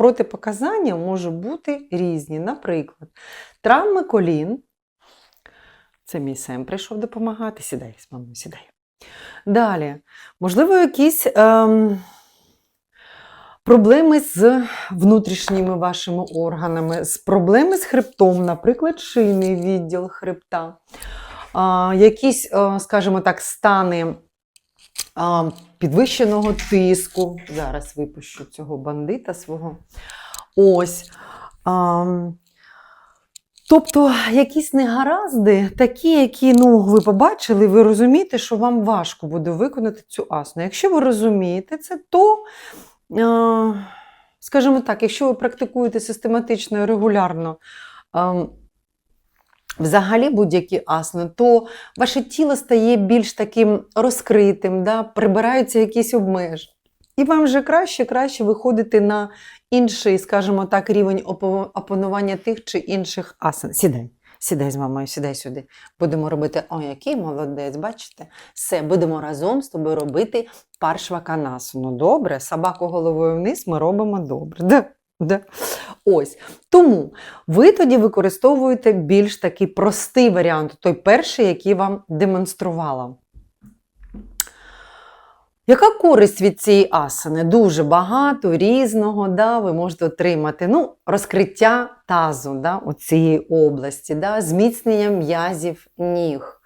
протипоказання можуть бути різні. Наприклад, травми колін. Це мій Сем прийшов допомагати. Сідай, мамо, сідай. Далі, можливо, якісь ем, проблеми з внутрішніми вашими органами, з проблеми з хребтом, наприклад, шийний відділ хребта, а, якісь, е, скажімо так, стани а, підвищеного тиску. Зараз випущу цього бандита свого. Ось. Ам, Тобто якісь негаразди, такі, які ну, ви побачили, ви розумієте, що вам важко буде виконати цю асну. Якщо ви розумієте це, то, скажімо так, якщо ви практикуєте систематично і регулярно е, взагалі будь-які асни, то ваше тіло стає більш таким розкритим, да? прибираються якісь обмеження. І вам вже краще, краще виходити на інший, скажімо так, рівень опанування тих чи інших асан. Сідай, сідай з мамою, сідай сюди. Будемо робити, о, який молодець, бачите? Все, будемо разом з тобою робити паршваканасу. Ну, добре, собаку головою вниз ми робимо добре. Да? Да. Ось. Тому ви тоді використовуєте більш такий простий варіант, той перший, який вам демонструвала. Яка користь від цієї асани? Дуже багато різного. Да? Ви можете отримати ну, розкриття тазу да? у цієї області, да? зміцнення м'язів ніг,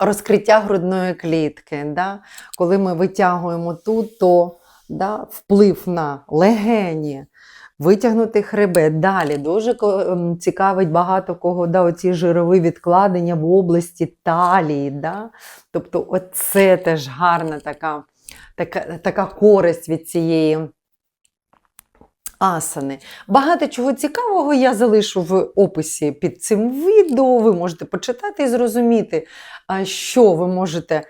розкриття грудної клітки. Да? Коли ми витягуємо тут, то да, вплив на легені. Витягнути хребет. Далі дуже ем, цікавить багато кого да, оці жирові відкладення в області талії. Да? Тобто, оце теж гарна така, така, така користь від цієї асани. Багато чого цікавого я залишу в описі під цим відео. Ви можете почитати і зрозуміти, що ви можете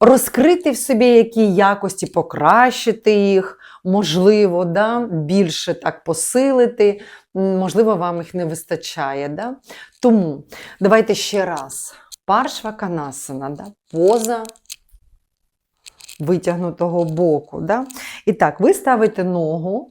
розкрити в собі, які якості, покращити їх, можливо, да? більше так посилити. Можливо, вам їх не вистачає. Да? Тому давайте ще раз. Паршваканасана, да? поза витягнутого боку. Да? І так, ви ставите ногу,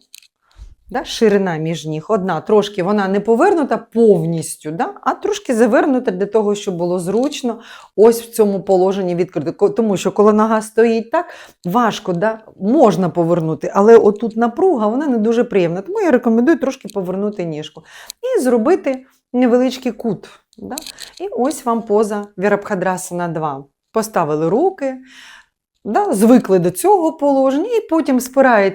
да? ширина між ніг. Одна трошки вона не повернута повністю, да? а трошки завернута для того, щоб було зручно ось в цьому положенні відкрити. Тому що коли нога стоїть так, важко, да? можна повернути, але отут напруга вона не дуже приємна. Тому я рекомендую трошки повернути ніжку і зробити невеличкий кут. Да? І ось вам поза Вірабхадрасана 2. Поставили руки, да? звикли до цього положення, і потім спираєте